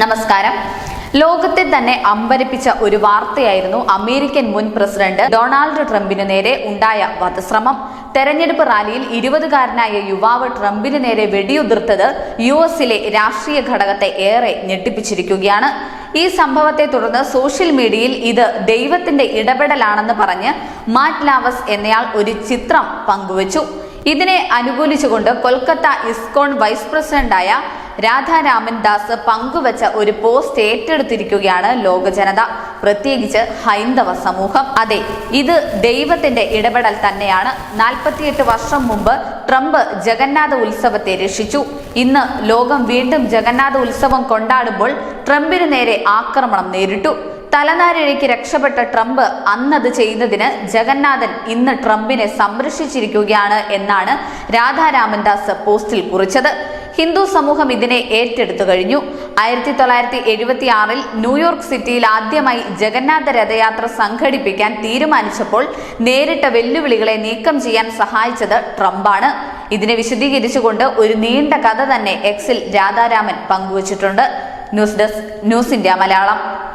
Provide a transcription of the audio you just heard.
നമസ്കാരം. ലോകത്തെ തന്നെ അമ്പരിപ്പിച്ച ഒരു വാർത്തയായിരുന്നു അമേരിക്കൻ മുൻ പ്രസിഡന്റ് ഡൊണാൾഡ് ട്രംപിന് നേരെ ഉണ്ടായ വധശ്രമം. തെരഞ്ഞെടുപ്പ് റാലിയിൽ ഇരുപതുകാരനായ യുവാവ് ട്രംപിന് നേരെ വെടിയുതിർത്തത് യു എസിലെ രാഷ്ട്രീയ ഘടകത്തെ ഏറെ ഞെട്ടിപ്പിച്ചിരിക്കുകയാണ്. ഈ സംഭവത്തെ തുടർന്ന് സോഷ്യൽ മീഡിയയിൽ ഇത് ദൈവത്തിന്റെ ഇടപെടലാണെന്ന് പറഞ്ഞ് മാറ്റ് ലാവസ് എന്നയാൾ ഒരു ചിത്രം പങ്കുവച്ചു. ഇതിനെ അനുകൂലിച്ചുകൊണ്ട് കൊൽക്കത്ത ഇസ്കോൺ വൈസ് പ്രസിഡന്റായ രാധാരാമൻ ദാസ് പങ്കുവച്ച ഒരു പോസ്റ്റ് ഏറ്റെടുത്തിരിക്കുകയാണ് ലോക ജനത പ്രത്യേകിച്ച് ഹൈന്ദവ സമൂഹം. അതെ ഇത് ദൈവത്തിന്റെ ഇടപെടൽ തന്നെയാണ്. നാൽപ്പത്തിയെട്ട് വർഷം മുമ്പ് ട്രംപ് ജഗന്നാഥ ഉത്സവത്തെ രക്ഷിച്ചു. ഇന്ന് ലോകം വീണ്ടും ജഗന്നാഥ ഉത്സവം കൊണ്ടാടുമ്പോൾ ട്രംപിന് നേരെ ആക്രമണം നേരിട്ടു. തലനാരിഴയ്ക്ക് രക്ഷപ്പെട്ട ട്രംപ് അന്നത് ചെയ്തതിന് ജഗന്നാഥൻ ഇന്ന് ട്രംപിനെ സംരക്ഷിച്ചിരിക്കുകയാണ് എന്നാണ് രാധാരാമൻദാസ് പോസ്റ്റിൽ കുറിച്ചത്. ഹിന്ദു സമൂഹം ഇതിനെ ഏറ്റെടുത്തു കഴിഞ്ഞു. ആയിരത്തി തൊള്ളായിരത്തി എഴുപത്തി ആറിൽ ന്യൂയോർക്ക് സിറ്റിയിൽ ആദ്യമായി ജഗന്നാഥ രഥയാത്ര സംഘടിപ്പിക്കാൻ തീരുമാനിച്ചപ്പോൾ നേരിട്ട വെല്ലുവിളികളെ നീക്കം ചെയ്യാൻ സഹായിച്ചത് ട്രംപാണ്. ഇതിനെ വിശദീകരിച്ചുകൊണ്ട് ഒരു നീണ്ട കഥ തന്നെ എക്സിൽ രാധാരാമൻ പങ്കുവച്ചിട്ടുണ്ട്. News desk news India Malayalam.